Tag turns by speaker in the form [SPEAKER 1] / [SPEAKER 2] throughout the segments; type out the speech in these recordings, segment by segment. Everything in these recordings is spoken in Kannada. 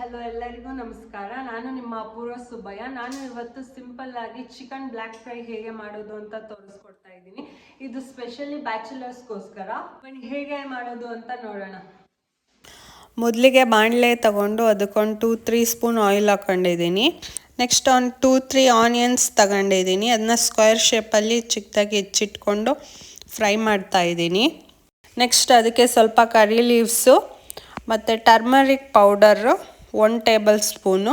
[SPEAKER 1] ಹಲೋ ಎಲ್ಲರಿಗೂ ನಮಸ್ಕಾರ. ನಾನು ನಿಮ್ಮ ಅಪೂರ್ವ ಸುಬ್ಬಯ್ಯ. ನಾನು ಇವತ್ತು ಸಿಂಪಲ್ ಆಗಿ ಚಿಕನ್ ಬ್ಲ್ಯಾಕ್ ಫ್ರೈ ಹೇಗೆ ಮಾಡೋದು ಅಂತ ತೋರಿಸ್ಕೊಡ್ತಾ ಇದ್ದೀನಿ. ಇದು ಸ್ಪೆಷಲಿ ಬ್ಯಾಚುಲರ್ಸ್ಗೋಸ್ಕರ. ಬನ್ನಿ, ಹೇಗೆ ಮಾಡೋದು ಅಂತ ನೋಡೋಣ.
[SPEAKER 2] ಮೊದಲಿಗೆ ಬಾಣಲೆ ತಗೊಂಡು ಅದಕ್ಕೊಂದು ಟೂ ತ್ರೀ ಸ್ಪೂನ್ ಆಯಿಲ್ ಹಾಕೊಂಡಿದ್ದೀನಿ. ನೆಕ್ಸ್ಟ್ ಒಂದು ಟೂ ತ್ರೀ ಆನಿಯನ್ಸ್ ತಗೊಂಡಿದ್ದೀನಿ. ಅದನ್ನ ಸ್ಕ್ವೇರ್ ಶೇಪಲ್ಲಿ ಚಿಕ್ಕದಾಗಿ ಹೆಚ್ಚಿಟ್ಕೊಂಡು ಫ್ರೈ ಮಾಡ್ತಾ ಇದ್ದೀನಿ. ನೆಕ್ಸ್ಟ್ ಅದಕ್ಕೆ ಸ್ವಲ್ಪ ಕರಿ ಲೀವ್ಸು ಮತ್ತು turmeric powder one table spoon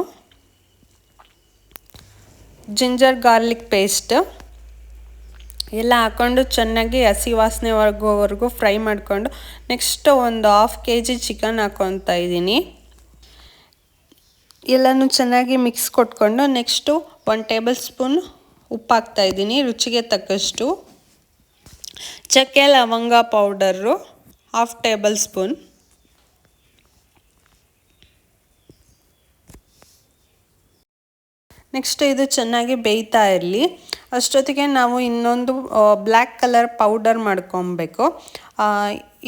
[SPEAKER 2] ginger garlic paste ಎಲ್ಲ ಹಾಕ್ಕೊಂಡು ಚೆನ್ನಾಗಿ ಹಸಿ ವಾಸನೆ ಹೊರಗೋವರೆಗೂ ಫ್ರೈ ಮಾಡಿಕೊಂಡು ನೆಕ್ಸ್ಟ್ ಒಂದು ಹಾಫ್ ಕೆ ಜಿ ಚಿಕನ್ ಹಾಕ್ಕೊತಾ ಇದ್ದೀನಿ. ಎಲ್ಲನೂ ಚೆನ್ನಾಗಿ ಮಿಕ್ಸ್ ಕೊಟ್ಕೊಂಡು ನೆಕ್ಸ್ಟು ಒನ್ ಟೇಬಲ್ ಸ್ಪೂನ್ ಉಪ್ಪು ಹಾಕ್ತಾಯಿದ್ದೀನಿ ರುಚಿಗೆ ತಕ್ಕಷ್ಟು. ಚಕ್ಕೆ, ಲವಂಗ powder half table spoon next ಇದು ಚೆನ್ನಾಗಿ ಬೇಯ್ತಾ ಇರಲಿ. ಅಷ್ಟೊತ್ತಿಗೆ ನಾವು ಇನ್ನೊಂದು ಬ್ಲ್ಯಾಕ್ ಕಲರ್ ಪೌಡರ್ ಮಾಡ್ಕೊಬೇಕು.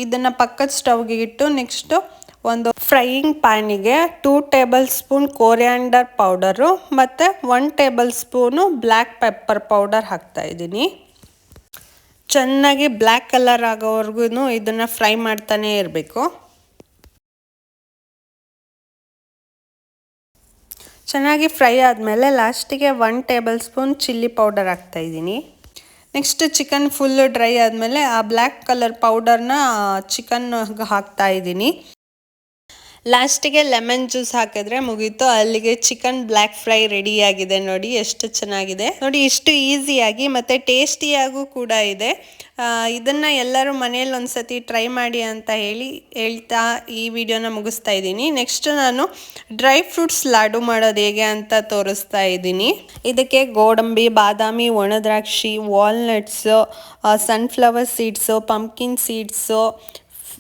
[SPEAKER 2] ಇದನ್ನು ಪಕ್ಕದ ಸ್ಟವ್ಗೆ ಇಟ್ಟು ನೆಕ್ಸ್ಟು ಒಂದು frying ಪ್ಯಾನಿಗೆ two table spoon coriander powder ಮತ್ತು one table spoon black pepper powder ಹಾಕ್ತಾಯಿದ್ದೀನಿ ಚೆನ್ನಾಗಿ ಬ್ಲ್ಯಾಕ್ ಕಲರ್ ಆಗೋವರೆಗೂ ಇದನ್ನು ಫ್ರೈ ಮಾಡ್ತಾನೇ ಇರಬೇಕು. ಚೆನ್ನಾಗಿ ಫ್ರೈ ಆದಮೇಲೆ ಲಾಸ್ಟಿಗೆ one table spoon chilli powder ಹಾಕ್ತಾಯಿದ್ದೀನಿ ನೆಕ್ಸ್ಟ್ ಚಿಕನ್ ಫುಲ್ಲು ಡ್ರೈ ಆದಮೇಲೆ ಆ ಬ್ಲ್ಯಾಕ್ ಕಲರ್ ಪೌಡರ್ನ ಚಿಕನ್ಗೆ ಹಾಕ್ತಾಯಿದ್ದೀನಿ ಲಾಸ್ಟಿಗೆ ಲೆಮನ್ ಜ್ಯೂಸ್ ಹಾಕಿದ್ರೆ ಮುಗೀತು. ಅಲ್ಲಿಗೆ ಚಿಕನ್ ಬ್ಲ್ಯಾಕ್ ಫ್ರೈ ರೆಡಿ ಆಗಿದೆ ನೋಡಿ, ಎಷ್ಟು ಚೆನ್ನಾಗಿದೆ. ನೋಡಿ, ಇಷ್ಟು ಈಸಿಯಾಗಿ ಮತ್ತು ಟೇಸ್ಟಿಯಾಗೂ ಕೂಡ ಇದೆ. ಇದನ್ನು ಎಲ್ಲರೂ ಮನೇಲಿ ಒಂದ್ಸತಿ ಟ್ರೈ ಮಾಡಿ ಅಂತ ಹೇಳಿ ಹೇಳ್ತಾ ಈ ವಿಡಿಯೋನ ಮುಗಿಸ್ತಾ ಇದ್ದೀನಿ. ನೆಕ್ಸ್ಟ್ ನಾನು ಡ್ರೈ ಫ್ರೂಟ್ಸ್ ಲಾಡು ಮಾಡೋದು ಹೇಗೆ ಅಂತ ತೋರಿಸ್ತಾ ಇದ್ದೀನಿ. ಇದಕ್ಕೆ ಗೋಡಂಬಿ, ಬಾದಾಮಿ ಒಣದ್ರಾಕ್ಷಿ walnuts sunflower seeds pumpkin seeds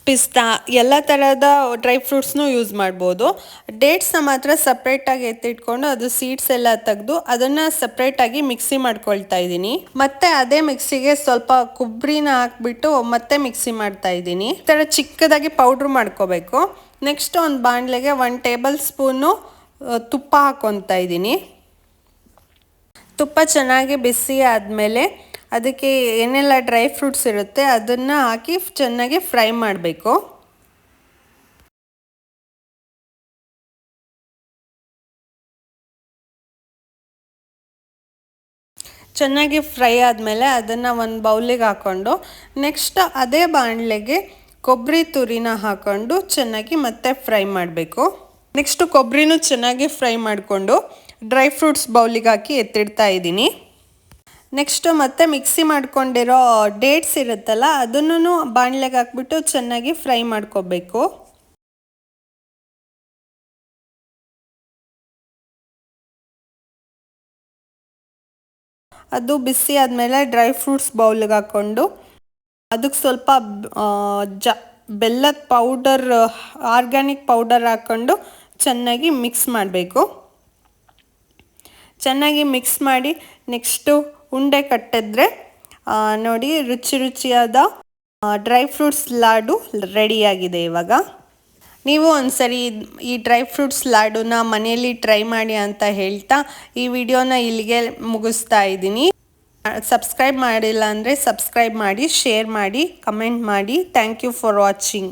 [SPEAKER 2] ಪಿಸ್ತಾ, ಎಲ್ಲ ಥರದ ಡ್ರೈ ಫ್ರೂಟ್ಸ್ನು ಯೂಸ್ ಮಾಡ್ಬೋದು. ಡೇಟ್ಸ್ನ ಮಾತ್ರ ಸಪ್ರೇಟಾಗಿ ಎತ್ತಿಟ್ಕೊಂಡು ಅದು ಸೀಡ್ಸ್ ಎಲ್ಲ ತೆಗೆದು ಅದನ್ನು ಸಪ್ರೇಟಾಗಿ ಮಿಕ್ಸಿ ಮಾಡ್ಕೊಳ್ತಾ ಇದ್ದೀನಿ. ಮತ್ತೆ ಅದೇ ಮಿಕ್ಸಿಗೆ ಸ್ವಲ್ಪ ಕೊಬ್ಬರಿನ ಹಾಕ್ಬಿಟ್ಟು ಮತ್ತೆ ಮಿಕ್ಸಿ ಮಾಡ್ತಾ ಇದ್ದೀನಿ. ಈ ಥರ ಚಿಕ್ಕದಾಗಿ ಪೌಡ್ರ್ ಮಾಡ್ಕೋಬೇಕು. ನೆಕ್ಸ್ಟ್ ಒಂದು ಬಾಣಲೆಗೆ ಒನ್ ಟೇಬಲ್ ಸ್ಪೂನು ತುಪ್ಪ ಹಾಕ್ಕೊತಾ ಇದ್ದೀನಿ. ತುಪ್ಪ ಚೆನ್ನಾಗಿ ಬಿಸಿ ಆದಮೇಲೆ ಅದಕ್ಕೆ ಏನೆಲ್ಲ ಡ್ರೈ ಫ್ರೂಟ್ಸ್ ಇರುತ್ತೆ ಅದನ್ನು ಹಾಕಿ ಚೆನ್ನಾಗಿ ಫ್ರೈ ಮಾಡಬೇಕು. ಚೆನ್ನಾಗಿ ಫ್ರೈ ಆದಮೇಲೆ ಅದನ್ನು ಒಂದು ಬೌಲಿಗೆ ಹಾಕ್ಕೊಂಡು ನೆಕ್ಸ್ಟ್ ಅದೇ ಬಾಣಲೆಗೆ ಕೊಬ್ಬರಿ ತುರಿನ ಹಾಕ್ಕೊಂಡು ಚೆನ್ನಾಗಿ ಮತ್ತೆ ಫ್ರೈ ಮಾಡಬೇಕು. ನೆಕ್ಸ್ಟು ಕೊಬ್ಬರಿನೂ ಚೆನ್ನಾಗಿ ಫ್ರೈ ಮಾಡಿಕೊಂಡು ಡ್ರೈ ಫ್ರೂಟ್ಸ್ ಬೌಲಿಗೆ ಹಾಕಿ ಎತ್ತಿಡ್ತಾ ಇದ್ದೀನಿ. ನೆಕ್ಸ್ಟು ಮತ್ತೆ ಮಿಕ್ಸಿ ಮಾಡ್ಕೊಂಡಿರೋ ಡೇಟ್ಸ್ ಇರುತ್ತಲ್ಲ ಅದನ್ನು ಬಾಣಲೆಗೆ ಹಾಕ್ಬಿಟ್ಟು ಚೆನ್ನಾಗಿ ಫ್ರೈ ಮಾಡ್ಕೋಬೇಕು. ಅದು ಬಿಸಿ ಆದಮೇಲೆ ಡ್ರೈ ಫ್ರೂಟ್ಸ್ ಬೌಲ್ಗೆ ಹಾಕ್ಕೊಂಡು, ಅದಕ್ಕೆ ಸ್ವಲ್ಪ ಜ, ಬೆಲ್ಲದ ಪೌಡರ್, ಆರ್ಗ್ಯಾನಿಕ್ ಪೌಡರ್ ಹಾಕ್ಕೊಂಡು ಚೆನ್ನಾಗಿ ಮಿಕ್ಸ್ ಮಾಡಬೇಕು. ಚೆನ್ನಾಗಿ ಮಿಕ್ಸ್ ಮಾಡಿ ನೆಕ್ಸ್ಟು ಉಂಡೆ ಕಟ್ಟಿದ್ರೆ ನೋಡಿ ರುಚಿ ರುಚಿಯಾದ ಡ್ರೈ ಫ್ರೂಟ್ಸ್ ಲಾಡು ರೆಡಿಯಾಗಿದೆ ಇವಾಗ. ನೀವು ಒಂದ್ಸರಿ ಈ ಡ್ರೈ ಫ್ರೂಟ್ಸ್ ಲಾಡುನ ಮನೆಯಲ್ಲಿ ಟ್ರೈ ಮಾಡಿ ಅಂತ ಹೇಳ್ತಾ ಈ ವಿಡಿಯೋನ ಇಲ್ಲಿಗೆ ಮುಗಿಸ್ತಾ ಇದ್ದೀನಿ. ಸಬ್ಸ್ಕ್ರೈಬ್ ಮಾಡಿಲ್ಲ ಅಂದರೆ ಸಬ್ಸ್ಕ್ರೈಬ್ ಮಾಡಿ ಶೇರ್ ಮಾಡಿ ಕಮೆಂಟ್ ಮಾಡಿ. Thank you for watching